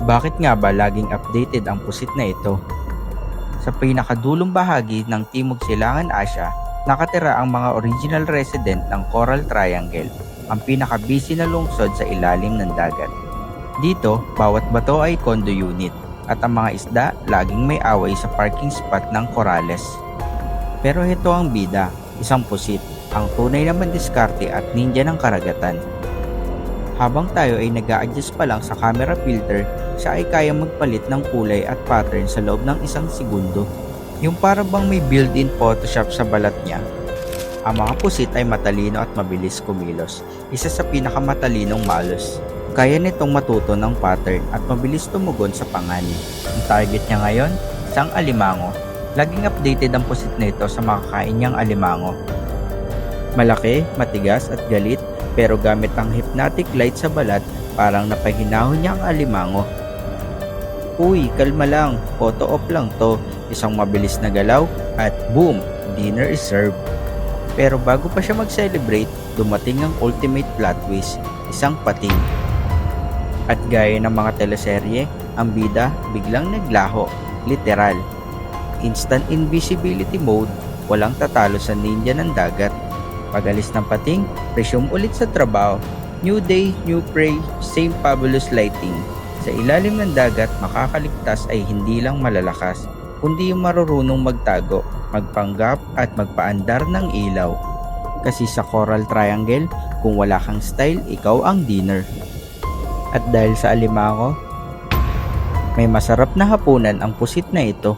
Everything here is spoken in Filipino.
Bakit nga ba laging updated ang pusit na ito? Sa pinakadulong bahagi ng Timog Silangan Asya, nakatira ang mga original resident ng Coral Triangle, ang pinaka-busy na lungsod sa ilalim ng dagat. Dito, bawat bato ay condo unit at ang mga isda laging may away sa parking spot ng Corales. Pero ito ang bida, isang pusit, ang tunay naman diskarte at ninja ng karagatan. Habang tayo ay nag adjust pa lang sa camera filter, siya ay kayang magpalit ng kulay at pattern sa loob ng isang segundo. Yung para bang may built-in Photoshop sa balat niya. Ang mga pusit ay matalino at mabilis kumilos, isa sa pinakamatalinong malos. Kaya nitong matuto ng pattern at mabilis tumugon sa panganib. Ang target niya ngayon, isang alimango. Laging updated ang pusit nito sa makakain niyang alimango. Malaki, matigas at galit pero gamit ang hypnotic light sa balat parang napahinahon niya ang alimango. Uy, kalma lang, photo op lang to, isang mabilis na galaw at boom, dinner is served. Pero bago pa siya mag-celebrate, dumating ang ultimate plot twist, isang pating. At gaya ng mga teleserye, ang bida biglang naglaho, literal. Instant invisibility mode, walang tatalo sa ninja ng dagat. Pagalis ng pating, resume ulit sa trabaho. New day, new prey, same fabulous lighting. Sa ilalim ng dagat, makakaligtas ay hindi lang malalakas, kundi yung marurunong magtago, magpanggap at magpaandar ng ilaw. Kasi sa Coral Triangle, kung wala kang style, ikaw ang dinner. At dahil sa alimango, may masarap na hapunan ang pusit na ito.